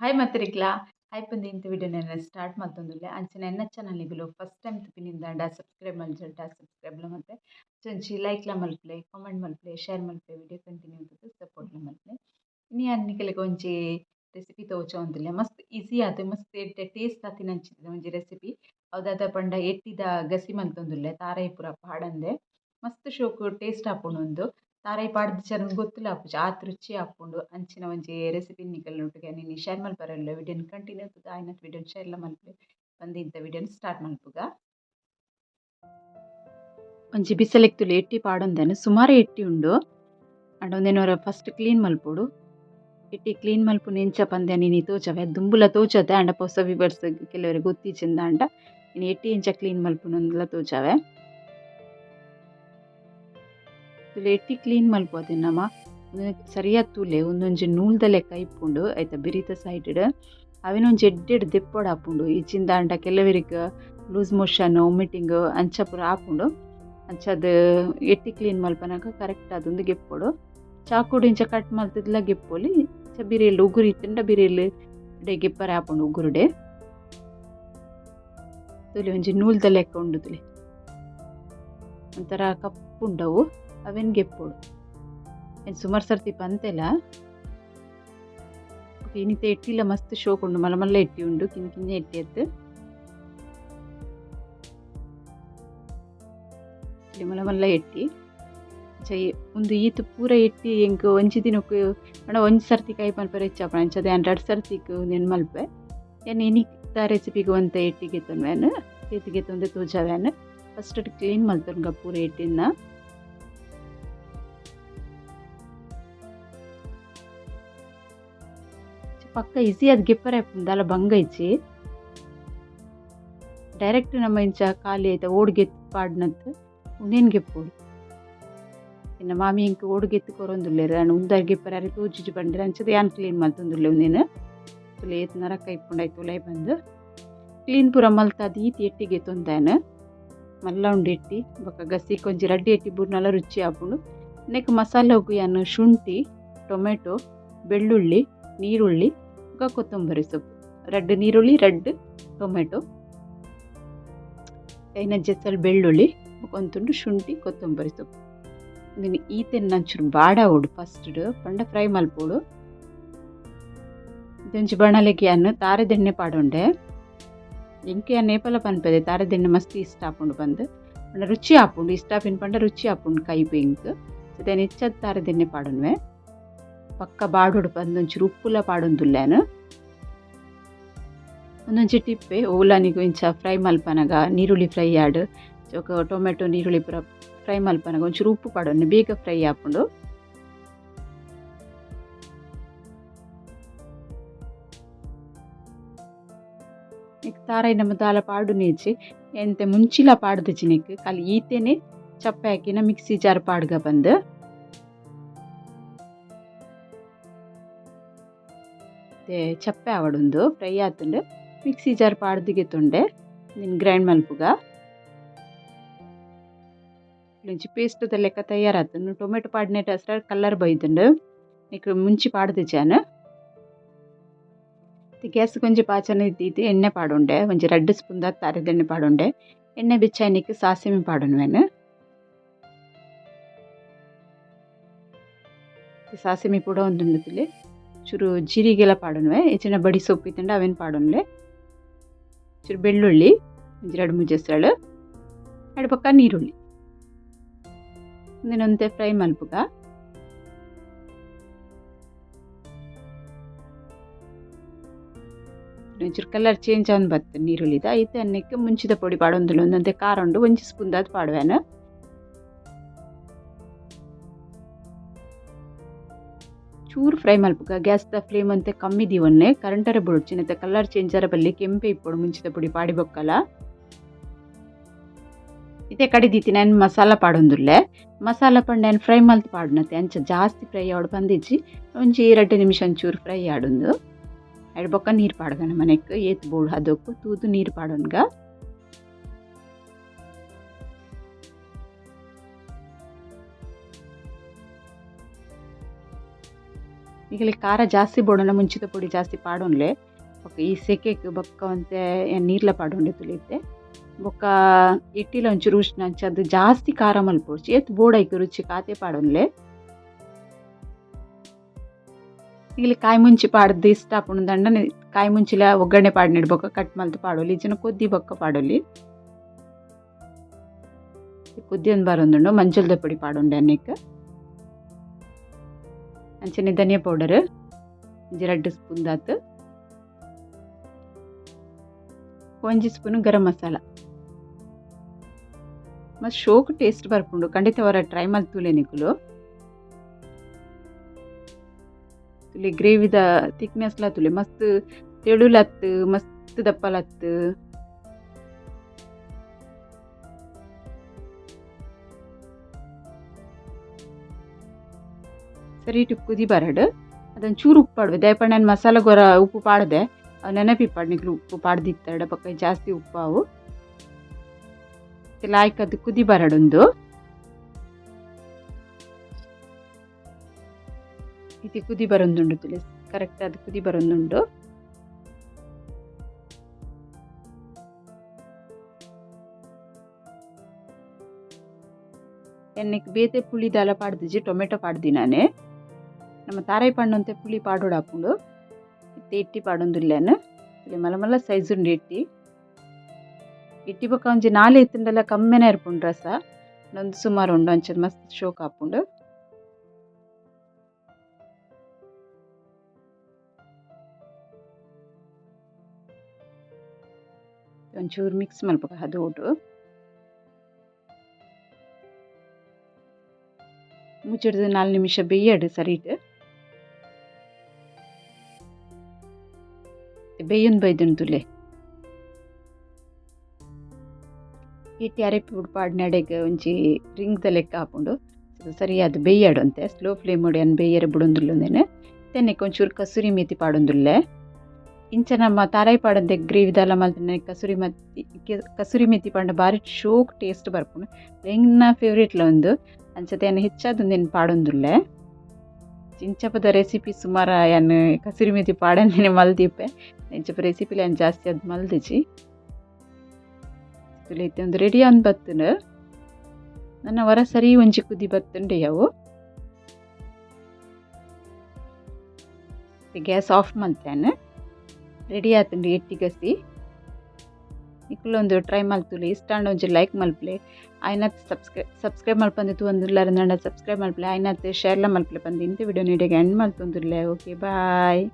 Hi ಮತ್ತರಿಗ್ಲಾ hi ಪಂದಿ ಇಂತ ವಿಡಿಯೋನೆಲ್ಲ start ಮಲ್ತೊಂದುಲ್ಲೆ ಅಂಚನೆ ಎನ್ನ ಚಾನಲ್ಗಳು ಫಸ್ಟ್ ಟೈಮ್ ತುಪಿನಿಂದಾಂಡ ಸಬ್ಸ್ಕ್ರೈಬ್ ಮಲ್ಜೊಡ್ಡ ಸಬ್ಸ್ಕ್ರೈಬ್ಲ ಮಲ್ಪೆ ಲೈಕ್ ಲೈಕ್ಲ ಮಲ್ಪಲೆ ಕಾಮೆಂಟ್ ಮಲ್ಪಲೆ ಶೇರ್ ಮಲ್ಪಲೆ ವಿಡಿಯೋ ಕಂಟಿನ್ಯೂ ಅಂತ ಸಪೋರ್ಟ್ಲ ಮಲ್ಪಲೆ ಇನಿ ಅನ್ನಿಕಲೆಗ್ ಒಂಜಿ ರೆಸಿಪಿ ತೋಜೊಂದುಲ್ಲೆ ಮಸ್ತ್ ಈಸಿ ಆತು, ಮಸ್ತ್ ಎಡ್ಡೆ ಟೇಸ್ಟ್ ಆತಿನಂಚಿತ್ತಿನ ಒಂಜಿ ರೆಸಿಪಿ ಅವುದಾದ ಪಂಡ ಎಟ್ಟಿದ ಗಸಿ ಮಲ್ತೊಂದುಲ್ಲೆ ತಾರಾಯಿ ಪೂರ ಪಾಡಂದೆ. ಮಸ್ತ್ ಶೋಕು ಟೇಸ್ಟ್ ಆಪುಂಡು ತಾರಾಯಿ ಪಾಡ್ದಿಚ್ಚರಂಗ್ ಗೊತ್ತಿಲ್ಲ ಆಪುಜಿ ಆತ್ ರುಚಿ ಆಪುಂಡು ಅಂಚಿನ ಒಂಜಿ ರೆಸಿಪಿ ನಿಕಲ್ನ ಒಟ್ಟಿಗೆ ನಿನ್ನೆ ಶೇರ್ ಮಲ್ಪರೆಲ್ಲ ವಿಡಿಯೋನ್ ಕಂಟಿನ್ಯೂ ಆತುದ ಆಯ್ನತ್ ವಿಡಿಯೋನ್ ಶೇರ್ಲ ಮಲ್ಪೆ ಇಂತ ವಿಡಿಯೋನ್ ಸ್ಟಾರ್ಟ್ ಮಲ್ಪುಗ. ಒಂಜಿ ಬಿಸಲೆಗ್ತುಲು ಎಟ್ಟಿ ಪಾಡೊಂದೆನ್, ಸುಮಾರು ಎಟ್ಟಿ ಉಂಡು. ಆಂಡ ಒಂದೆನೋರ ಫಸ್ಟ್ ಕ್ಲೀನ್ ಮಲ್ಪುಡು. ಎಟ್ಟಿ ಕ್ಲೀನ್ ಮಲ್ಪು ನೆಂಚ ಪಂದೆ ನಿನಿ ತೋಚವೆ ದುಂಬುಲ ತೋಚತೆ ಆಂಡ ಪೊಸ ವಿವರ್ಸ್ ಕೆಲವೆರ್ ಗೊತ್ತಿಜ್ಜಿಂದ ಆಂಡ ನೀನು ಎಟ್ಟಿ ಎಂಚ ಕ್ಲೀನ್ ಮಲ್ಪುನಂದುಲ ತೋಜವೆ. ಎಟ್ಟಿ ಕ್ಲೀನ್ ಮಲ್ಪೊದೆ ನಮ್ಮ. ಸರಿಯಾದ ತೂಲೆ ಒಂದೊಂಜಿ ನೂಲ್ದ ಲೆಕ್ಕ ಇಪ್ಪುಂಡು ಐತ ಬಿರಿತ ಸೈಡ್ ಅವೆನೊಂಜಿ ಎಡ್ಡೆಡ್ ದೆಪ್ಪೊಡು ಆಪುಂಡು ಈಚಿಂದ ಅಂಡ ಕೆಲವೆರಿಗ್ ಲೂಸ್ ಮೋಷನ್ ವಾಮಿಟಿಂಗ್ ಅಂಚ ಪೂರ ಆಪುಂಡು ಅಂಚಾದ್ ಎಟ್ಟಿ ಕ್ಲೀನ್ ಮಲ್ಪನಾಗ ಕರೆಕ್ಟ್ ಅದೊಂದು ಗೆಪ್ಪೊಡು. ಚಾಕುಡು ಇಂಚ ಕಟ್ ಮಾಡ್ತಿದ್ಲ ಗೆಪ್ಪೊಲಿ ಇಂಚ ಬಿರಿಯಲ್ಲಿ ಉಗುರು ಇತ್ತಂಡ ಬಿರಿಯಲ್ಲಿ ಡೆ ಗೆಪ್ಪರೆ ಆಪುಂಡು ಉಗುರುಡೆ ತುಲೆ ಒಂಜಿ ನೂಲ್ದ ಲೆಕ್ಕ ಉಂಡು ಒಂಥರ ಕಪ್ಪುಂಡವು. ಅವೆನ್ ಗೆಪ್ಪೊಡು ಏನು ಸುಮಾರು ಸರ್ತಿ ಪಂತೆಲ ಇನಿತ ಎಟ್ಟಿಲ ಮಸ್ತ್ ಶೋ ಉಂಡು ಮಲ್ಲ ಎಟ್ಟಿ ಉಂಡು, ಕಿನ್ ಕಿನ್ನೆ ಎಟ್ಟಿ ಎತ್ತು ಮಲ್ಲ ಮಲ್ಲ ಎಟ್ಟಿ. ಚೈ ಒಂದು ಈತ್ ಪೂರ ಎಟ್ಟಿ ಎಂಕ್ ಒಂಜಿ ದಿನಕ್ ಪಂಡ ಒಂಜಿ ಸರ್ತಿ ಕೈ ಮಲ್ಪರೆ ಹೆಚ್ಚಾಪಣ ಅಂಚದ ಎರಡು ಸರ್ತಿಗ್ ನೆನ್ ಮಲ್ಪೆ. ಏನು ಏನಿತ್ತ ರೆಸಿಪಿಗೆ ಒಂತ ಎಟ್ಟಿಗೆ ತೊನ್ವೇನ್? ಏತಿಗೆ ತೊಂದೆ ತೋಜಾವೇನು? ಫಸ್ಟ್ ಕ್ಲೀನ್ ಮಲ್ತೊನ್ಗ ಪೂರ ಎಟ್ಟಿನ ಪಕ್ಕ ಇಸಿ ಅದು ಗೆಪ್ಪರೆ ದಾಲ ಬಂಗ ಇಜ್ಜಿ ಡೈರೆಕ್ಟ್ ನಮ್ಮ ಇಂಚ ಖಾಲಿ ಆಯ್ತಾ ಓಡ್ಗೆತ್ ಪಾಡ್ನದ್ದು ಉಂದೇನ್ ಗೆಪ್ಪೋಡು ಇನ್ನು ಮಾಮಿ ಇಂಕ ಓಡ್ಗೆತ್ತು ಕೊರೊಂದುಲ್ಲೆರ್ ಅಣ್ಣ ಉಂದಾರ್ ಗಿಪ್ಪರೆ ಅರೆ ತೂಜಿಜಿ ಬಂದ್ರೆ ಅಂಚದ ಯಾನ್ ಕ್ಲೀನ್ ಮಲ್ತೊಂದುಲ್ಲೆ ಉಂದೇನು ತುಲೆ ಏತ್ ನರಕ ಇಪ್ಪುಂಡಾಯ್ತು ಉಲೈ ಬಂದು. ಕ್ಲೀನ್ ಪೂರ ಮಲ್ತಾದ ಈತಿ ಎಟ್ಟಿಗೆ ತೊಂದಾನ. ಮಲ್ಲ ಉಂಡು ಎಟ್ಟಿ, ಬೊಕ ಗಸಿ ಕೊಂಚ ರಡ್ಡಿ ಎಟ್ಟಿ ನಲ್ಲ ರುಚಿ ಆಪುಂಡು. ನೆಕ್ ಮಸಾಲೆ ಹೋಗು ಶುಂಠಿ, ಟೊಮೆಟೊ, ಬೆಳ್ಳುಳ್ಳಿ ನೀರುಳ್ಳಿ ಕೊತ್ತಂಬರಿ ಸೊಪ್ಪು. ರೆಡ್ ನೀರುಳ್ಳಿ, ರೆಡ್ ಟೊಮೆಟೊ. ಐನ ಜೆತ್ತಲ್ ಬೆಳ್ಳುಳ್ಳಿ ಬೊಕೊಂತುಂಡು ಶುಂಠಿ, ಕೊತ್ತಂಬರಿ ಸೊಪ್ಪು. ಇಂದಿನ ಈತೆನ್ ನಂಚೂರು ಬಾಡ ಉಡು ಫಸ್ಟ್ ಪಂಡ ಫ್ರೈ ಮಲ್ಪೋಡು ಇದೊಂಜಿ ಬಣಲೆಗೆ ಅನ್ನು ತಾರೆದೆಣ್ಣೆ ಪಾಡೊಂಡೆ. ಎಂಕೆ ನೇಪಲ ಪನ್ಪದೆ ತಾರೆದೆಣ್ಣೆ ಮಸ್ತ್ ಇಷ್ಟ ಆಪುಂಡು ಬಂದು. ಪಂಡ ರುಚಿ ಆಪುಂಡು, ಇಷ್ಟ ಪಿನ್ ಪಂಡ ರುಚಿ ಆಪುಂಡು ಕೈ ಬೆಂಕ್ ಅದೇನು ಇಚ್ಚದ ತಾರೆದೆಣ್ಣೆ ಪಾಡೊನ್ವೆ ಪಕ್ಕ ಬಾಡೋಡು ಬಂದೊಂಚೂರು ಉಪ್ಪುಲ ಪಾಡೊಂದುಲ್ಲೇನು ಒಂದೊಂಜಿ ಟಿಪ್ಪೆ ಓಲಾನಿಗೂ ಇಂಚ ಫ್ರೈ ಮಲ್ಪನಗ ನೀರುಳ್ಳಿ ಫ್ರೈ ಆಡ್ ಜೋಕ ಟೊಮೆಟೊ ನೀರುಳ್ಳಿ ಪೂರ ಫ್ರೈ ಮಲ್ಪನಗ ಒಂಚೂರು ಉಪ್ಪು ಪಾಡೊನ್ನೆ ಬೇಗ ಫ್ರೈ ಆಪುಂಡು ನಿಕ್ ತಾರಾಯಿ ನಮ್ಮ ದಾಲ ಪಾಡು ನೇಚಿ ಎಂತೆ ಮುಂಚಿಲ ಪಾಡ್ದಿಜಿ ನಿಕ್ ಖಾಲಿ ಈತೆನೆ ಚಪ್ಪೆ ಹಾಕಿನ ಮಿಕ್ಸಿ ಜಾರ್ ಪಾಡ್ಗ ಬಂದು ಚಪ್ಪೆ ಆವಡುಂದು ಫ್ರೈ ಆತುಂಡು ಮಿಕ್ಸಿ ಜಾರ್ ಪಾಡ್ದಿಗೆ ತೊಂಡೆ ನಿನ್ ಗ್ರೈಂಡ್ ಮಲ್ಪುಗ ಒಂಜಿ ಪೇಸ್ಟ್ ದ ಲೆಕ್ಕ ತಯಾರಾತುಂಡು ಟೊಮೆಟೊ ಪಾಡ್ನೆಟ್ ಅಸ್ರ ಕಲ್ಲರ್ ಬೈದುಂಡು ನಿಕ್ ಮುಂಚಿ ಪಾಡ್ದಿಜಾನ್ ಗ್ಯಾಸ್ ಕೊಂಚ ಪಾಚನ ಇದ್ದಿದ್ದು ಎಣ್ಣೆ ಪಾಡುಂಡೆ ಒಂಜಿ ರಡ್ಡ್ ಸ್ಪೂನ್ ದಾತ್ ತಾರೆದೆಣ್ಣೆ ಪಾಡುಂಡೆ ಎಣ್ಣೆ ಬಿಚ್ಚಾಯ್ನಿಕ್ ಸಾಸಿಮೆ ಪಾಡೊನ್ವೆನ್ ಸಾಸಿಮೆ ಪೂರ ಒಂದುಂಡು ತುಲೆ ಚೂರು ಜೀರಿಗೆಲ್ಲ ಪಾಡೊನ್ವೆ, ಹೆಚ್ಚಿನ ಬಡಿ ಸೊಪ್ಪು ಇತ್ತಂಡ ಅವೆನ್ ಪಾಡೊನ್ಲೆ ಚೂರು ಬೆಳ್ಳುಳ್ಳಿ ಎರಡು ಮುಜೆಸಳು ಎರಡು ಪಕ್ಕ ನೀರುಳ್ಳಿ. ಒಂದಿನೊಂತೆ ಫ್ರೈ ಮಲ್ಪುಗ ಒಂಚೂರು ಕಲರ್ ಚೇಂಜ್ ಆನ್ ಬರ್ತದೆ ನೀರುಳ್ಳಿದ. ಐತೆ ಅನ್ನಕ್ಕೆ ಮುಂಚಿದ ಪೊಡಿ ಪಾಡೊಂದುಲ್ಲ ಒಂದೊಂದೇ ಖಾರ ಉಂಡು ಒಂಜಿ ಸ್ಪೂನ್ ದಾದ್ ಪಾಡುವೆನು. ಚೂರು ಫ್ರೈ ಮಾಡ್ಬೇಕು. ಗ್ಯಾಸ್ ದ ಫ್ಲೇಮ್ ಅಂತೆ ಕಮ್ಮಿ ದೀವನ್ನೆ. ಕರೆಂಟರ ಬುಡ್ಚಿನತೆ ಕಲರ್ ಚೇಂಜ್ ಆರ ಬಲ್ಲಿ ಕೆಂಪೆ ಇಪ್ಪೊಡು ಮುಂಚಿತ ಪುಡಿ ಪಾಡಿ ಬೊಕ್ಕಲ. ಇತ್ತೆ ಕಡಿದೀತಿ ನಾನು ಮಸಾಲ ಪಾಡೊಂದುಲ್ಲೆ ಮಸಾಲ ಪಂಡ ನಾನು ಫ್ರೈ ಮಲ್ತ್ ಪಾಡ್ನತೆ ಅಂಚ ಜಾಸ್ತಿ ಫ್ರೈ ಆವಡು ಬಂದಿಜ್ಜಿ. ಒಂಜಿ ಎರಡು ನಿಮಿಷ ಒಂಚೂರು ಫ್ರೈ ಆಡೊಂದು. ಎರಡು ಬೊಕ್ಕ ನೀರು ಪಾಡ್ದ ಮನೆಗೆ ಏತ್ ಬೋಡು ಅದಕ್ಕೂ ತೂದು ನೀರು ಪಾಡೋನ್ಗ. ಈಗಲೇ ಖಾರ ಜಾಸ್ತಿ ಬೋಡೋಣ ಮುಂಚಿತ ಪೊಡಿ ಜಾಸ್ತಿ ಪಾಡೋನ್ಲೆ ಓಕೆ ಈ ಸೆಕೆ ಬೊಕ್ಕ ಒಂತೆ ನೀರ್ಲ ಪಾಡೋಂಡೆ ತುಳಿತೆ ಬೊಕ್ಕ ಇಟ್ಟಿಲ ಒಂಚೂರು ಉಷ್ಣ ಅಂಚ ಅದು ಜಾಸ್ತಿ ಖಾರ ಮಲ್ಪೊಡ್ಚಿ, ಎತ್ತು ಬೋಡೈಕ್ ರುಚಿ ಕಾತೆ ಪಾಡೋನ್ಲೆ ಇಲ್ಲಿ ಕಾಯಿ ಮುಂಚಿ ಪಾಡ್ದು ಇಷ್ಟ ಆಪುಂಡು ದಂಡ ಕಾಯಿ ಮುಂಚಿಲ ಒಗ್ಗರಣೆ ಪಾಡ್ ನೆಡ್ಬೋಕ ಕಟ್ ಮಲ್ತು ಪಾಡೋಲಿ, ಜನ ಕೊದ್ದಿ ಬೊಕ್ಕ ಪಾಡೋಲಿ. ಕುದ್ದಿ ಒಂದು ಬಾರೊಂದು ಮಂಜಲ್ದ ಪೊಡಿ ಪಾಡೋಂಡೆ ಅನ್ನೆಕ್. ಅಂಚನೆ ಧನಿಯಾ ಪೌಡರ್ ಒಂಜಿ ರಡ್ಡ್ ಸ್ಪೂನ್ ದಾತ್, ಒಂಜಿ ಸ್ಪೂನ್ ಗರಂ ಮಸಾಲ. ಮಸ್ತ್ ಶೋಕ್ ಟೇಸ್ಟ್ ಬರ್ಪುಂಡು ಖಂಡಿತ ವರ ಟ್ರೈ ಮಲ್ತುಲೆ ನಿಕುಲು. ತುಲೆ ಗ್ರೇವಿದ ಥಿಕ್ನೆಸ್ ಲ ತುಲೆ, ಮಸ್ತ್ ತೆಳುಲತ್ ಮಸ್ತ್ ದಪ್ಪಲತ್ ಇಟ್ಟು ಕುದಿ ಬರಡು. ಅದನ್ನು ಚೂರು ಉಪ್ಪು ಪಾಡುವೆ ದಯಪಣ್ಣ ಮಸಾಲೆ ಗೊರ ಉಪ್ಪು ಪಾಡ್ದೆ. ನೆನಪಿಪ್ಪಾಡು ನಿಕ್ಲು ಉಪ್ಪು ಪಾಡ್ದಿತ್ತರಡ ಪಕ್ಕ ಜಾಸ್ತಿ ಉಪ್ಪು ಅವು. ಲಾಯ್ಕ ಅದು ಕುದಿ ಬರಡೊಂದು ಇತಿ ಕುದಿ ಬರೊಂದುಂಡು ತಿಳಿಸ್ ಕರೆಕ್ಟ್ ಅದು ಕುದಿ ಬರೊಂದುಂಡು. ಎಣ್ಣೆಗೆ ಬೇತೆ ಪುಳಿ ಪಾಡ್ದಿಜಿ ಟೊಮೆಟೊ ಪಾಡ್ದಿ ನಾನೇ. ನಮ್ಮ ತಾರಾಯಿ ಪಣ್ಣಂತೆ ಪುಳಿ ಪಾಡೋಡು ಹಾಕೊಂಡು ಇತ್ತೆ ಇಟ್ಟಿ ಪಾಡೊಂದುಲ್ಲೇನು ಇಲ್ಲಿ ಮಲ್ಲ ಮಲ್ಲ ಸೈಜ್ ಉಂಡು ಇಟ್ಟಿ ಇಟ್ಟಿ ಬೊಕ್ಕ ಒಂಜಿ ನಾಲೆ ಇತ್ತಂಡಲ ಕಮ್ಮೆನೆ ಇರ್ಪುಂಡು ರಸ ಒಂದು ಸುಮಾರು ಉಂಡು ಅಂಚದ ಮಸ್ತ್ ಶೋಕ್ ಹಾಪುಂಡು ಒಂಚೂರು ಮಿಕ್ಸ್ ಮಲ್ಪಕ ಹದೋಟು ಮುಚ್ಚಿಡ್ದು ನಾಲ್ಕು ನಿಮಿಷ ಬೇಯಡು ಸರಿಟ್ ಬೇಯೊಂದು ಬೈದನು ಈ ತ್ಯಾರೆ ಪುಡ್ ಉಡ್ಪಾಡ್ ನಡೆಗೆ ಒಂಜಿ ರಿಂಗ್ದ ಲೆಕ್ಕ ಹಾಕೊಂಡು ಸರಿ ಅದು ಬೇಯಡು ಅಂತೆ ಸ್ಲೋ ಫ್ಲೇಮ್ ಮಾಡಿ ಅನ್ ಬೇಯರೆ ಬಿಡೊಂದುಲ್ಲೊಂದೇನೆ ತೆನ್ನೆಕ್ ಒಂಚೂರು ಕಸೂರಿ ಮೇತಿ ಪಾಡೊಂದುಲ್ಲೆ. ಇಂಚ ನಮ್ಮ ತಾರಾಯಿ ಪಾಡಂದೆ ಗ್ರೇವಿ ದಾಲ ಕಸೂರಿ ಮತ್ತಿ ಕಸೂರಿ ಮೇತಿ ಪಾಂಡ ಬಾರಿ ಶೋಕ್ ಟೇಸ್ಟ್ ಬರ್ಪುಂಡು. ಎಂಗ್ನ ಫೇವ್ರೇಟ್ಲ ಒಂದು ಅಂಚತೆ ಏನು ಹೆಚ್ಚಾದೊಂದೇನು ಪಾಡೊಂದುಲ್ಲೆ. ಚಿಂಚಪದ ರೆಸಿಪಿ ಸುಮಾರು ಏನು ಕಸೂರಿ ಮೇತಿ ಪಾಡಂದೇನೆ ಮಲ್ದಿಪ್ಪೆ ಇಂಚಪ ರೆಸಿಪಿಲಿ ಏನು ಜಾಸ್ತಿ ಅದು ಮಲ್ದಿಜಿ. ಇತ್ತೆ ಒಂದು ರೆಡಿ ಅಂದ್ ಬತ್ತನು. ನನ್ನ ವರ ಸರಿ ಒಂಜಿ ಕುದಿ ಬತ್ತುಂಡೆ ಅವು. ಗ್ಯಾಸ್ ಆಫ್ ಮಲ್ತಾನೆ ರೆಡಿ ಆತುಂಡು ಎಟ್ಟಿಗಸಿ. ಇಕ್ಲೊಂದು ಟ್ರೈ ಮಲ್ತುಲಿ. ಇಷ್ಟ ಒಂಜಿ ಲೈಕ್ ಮಲ್ಪ್ಲೆ. ಆಯ್ನತ್ ಸಬ್ಸ್ಕ್ರೈ, ಸಬ್ಸ್ಕ್ರೈಬ್ ಮಲ್ಪಂದು ತೂವೊಂದುಲ್ಲಾರ ನಂಡ ಸಬ್ಸ್ಕ್ರೈಬ್ ಮಲ್ಪ್ಲೆ. ಆಯ್ನತ್ ಶೇರ್ಲ ಮಲ್ಪ್ಲೆ ಬಂದು ಇಂಥ ವಿಡಿಯೋ ನೀಡಿಗೆ ಎಂಡ್ ಮಲ್ತೊಂದುಲ್ಲೆ ಓಕೆ, ಬಾಯ್.